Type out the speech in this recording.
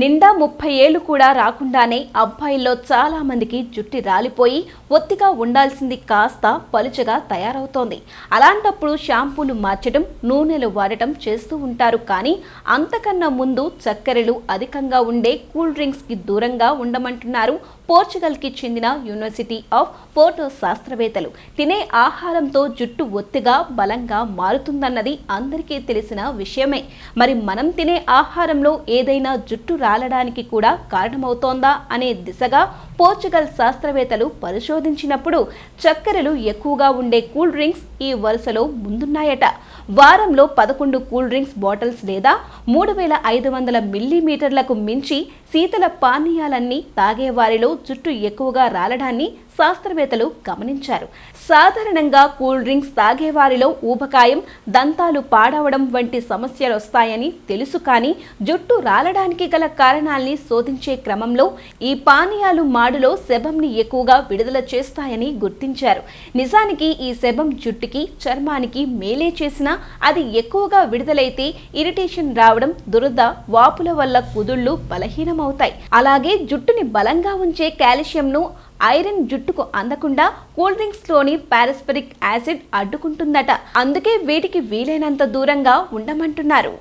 నిండా ముప్పై ఏళ్ళు కూడా రాకుండానే అబ్బాయిల్లో చాలా మందికి జుట్టి రాలిపోయి ఒత్తిగా ఉండాల్సింది కాస్త పలుచగా తయారవుతోంది. అలాంటప్పుడు షాంపూలు మార్చడం నూనెలు వాడటం చేస్తూ ఉంటారు కానీ అంతకన్నా ముందు చక్కెరలు అధికంగా ఉండే కూల్ డ్రింక్స్కి దూరంగా ఉండమంటున్నారు పోర్చుగల్కి చెందిన యూనివర్సిటీ ఆఫ్ ఫోటో శాస్త్రవేత్తలు తినే ఆహారంతో జుట్టు ఒత్తిగా బలంగా మారుతుందన్నది అందరికీ తెలిసిన విషయమే. మరి మనం తినే ఆహారంలో ఏదైనా జుట్టు రాలడానికి కూడా కారణమవుతోందా అనే దిశగా పోర్చుగల్ శాస్త్రవేత్తలు పరిశోధించినప్పుడు చక్కెరలు ఎక్కువగా ఉండే కూల్ డ్రింక్స్ ఈ వరుసలో ముందున్నాయట. వారంలో పదకొండు కూల్ డ్రింక్స్ బాటిల్స్ లేదా మూడు వేల ఐదు వందల మిల్లీమీటర్లకు మించి శీతల పానీయాలన్నీ తాగేవారిలో జుట్టు ఎక్కువగా రాలడాన్ని శాస్త్రవేత్తలు గమనించారు. సాధారణంగా కూల్ డ్రింక్స్ తాగేవారిలో ఊబకాయం దంతాలు పాడవడం వంటి సమస్యలు వస్తాయని తెలుసు కానీ జుట్టు రాలడానికి గల కారణాల్ని శోధించే క్రమంలో ఈ పానీయాలు మాడులో సెబంని ఎక్కువగా విడుదల చేస్తాయని గుర్తించారు. నిజానికి ఈ సెబం జుట్టుకి చర్మానికి మేలే చేసినా అది ఎక్కువగా విడుదలైతే ఇరిటేషన్ రావడం దురద వాపుల వల్ల కుదుళ్ళు బలహీనమవుతాయి. అలాగే జుట్టుని బలంగా ఉంచే కాల్షియంను ఐరన్ జుట్టుకు అందకుండా కూల్ డ్రింక్స్లోని పారస్పరిక్ యాసిడ్ అడ్డుకుంటుందట. అందుకే వీటికి వీలైనంత దూరంగా ఉండమంటున్నారు.